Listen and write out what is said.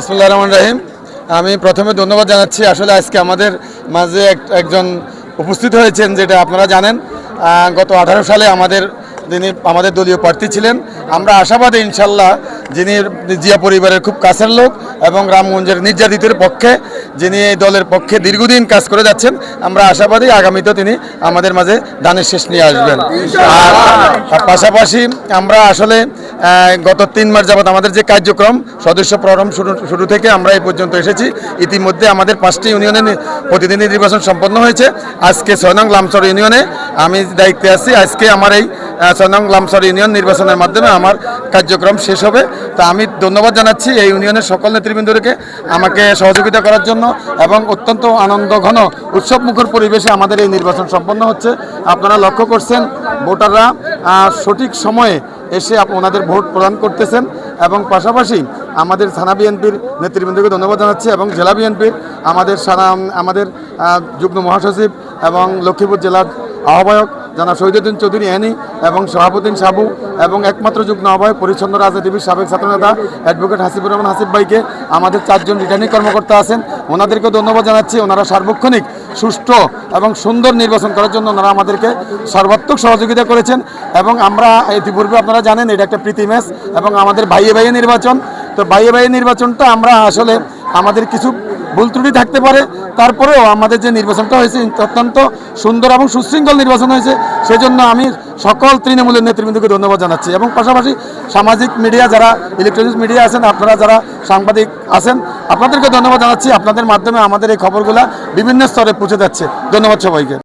বিসমুল্লাহ রহমান রাহিম। আমি প্রথমে ধন্যবাদ জানাচ্ছি। আসলে আজকে আমাদের মাঝে এক- একজন উপস্থিত হয়েছেন, যেটা আপনারা জানেন। গত আঠারো সালে আমাদের যিনি আমাদের দলীয় প্রার্থী ছিলেন আমরা আশাবাদী ইনশাল্লাহ যিনি জিয়া পরিবারের খুব কাছের লোক এবং রামগঞ্জের নির্যাতিতের পক্ষে যিনি এই দলের পক্ষে দীর্ঘদিন কাজ করে যাচ্ছেন আমরা আশাবাদী আগামীতেও তিনি আমাদের মাঝে দানের শেষ নিয়ে আসবেন। আর পাশাপাশি আমরা আসলে গত তিন মাস যাবত আমাদের যে কার্যক্রম সদস্য প্ররম শুরু শুরু থেকে আমরা এই পর্যন্ত এসেছি। ইতিমধ্যে আমাদের পাঁচটি ইউনিয়নের নি- প্রতিনিধি নির্বাচন সম্পন্ন হয়েছে। আজকে ছয় নং লামসর ইউনিয়নে আমি দায়িত্বে আছি। আজকে আমার এই ছয় নং লামসর ইউনিয়ন নির্বাচনের মাধ্যমে আমার কার্যক্রম শেষ হবে। তা আমি ধন্যবাদ জানাচ্ছি এই ইউনিয়নের সকল নেতৃবৃন্দকে আমাকে সহযোগিতা করার জন্য এবং অত্যন্ত আনন্দ ঘন উৎসব মুখর পরিবেশে আমাদের এই নির্বাচন সম্পন্ন হচ্ছে। আপনারা লক্ষ্য করছেন, ভোটাররা সঠিক সময়ে এসে ওনাদের ভোট প্রদান করতেছেন এবং পাশাপাশি আমাদের থানা বিএনপির নেতৃবৃন্দকে ধন্যবাদ জানাচ্ছি এবং জেলা বিএনপির, আমাদের সারা আমাদের যুগ্ম মহাসচিব এবং লক্ষ্মীপুর জেলার আহ্বায়ক জানা শহীদুদ্দিন চৌধুরী এনি এবং সভাপতি সাবু এবং একমাত্র যুগ্ম আহ্বায়ক পরিচ্ছন্ন রাজনীতিবিদ সাবেক ছাত্রনেতা অ্যাডভোকেট হাসিবুর রহমান হাসিব ভাইকে আমাদের চারজন রিটার্নিং কর্মকর্তা আছেন। ওনাদেরকে ধন্যবাদ জানাচ্ছি। ওনারা সার্বক্ষণিক, সুষ্ঠু এবং সুন্দর নির্বাচন করার জন্য ওনারা আমাদেরকে সর্বাত্মক সহযোগিতা করেছেন এবং আমরা ইতিপূর্বে আপনারা জানেন এটা একটা প্রীতি ম্যাচ এবং আমাদের ভাইয়ে ভাইয়ে নির্বাচন। তো ভাইয়ে ভাইয়ে নির্বাচনটা আমরা আসলে আমাদের কিছু ভুল ত্রুটি থাকতে পারে। তারপরেও আমাদের যে নির্বাচনটা হয়েছে অত্যন্ত সুন্দর এবং সুশৃঙ্খল নির্বাচন হয়েছে, সেজন্য আমি সকল তৃণমূলের নেতৃবৃন্দকে ধন্যবাদ জানাচ্ছি এবং পাশাপাশি সামাজিক মিডিয়া যারা ইলেকট্রনিক্স মিডিয়া আছেন, আপনারা যারা সাংবাদিক আছেন, আপনাদেরকে ধন্যবাদ জানাচ্ছি। আপনাদের মাধ্যমে আমাদের এই খবরগুলো বিভিন্ন স্তরে পৌঁছে যাচ্ছে। ধন্যবাদ সবাইকে।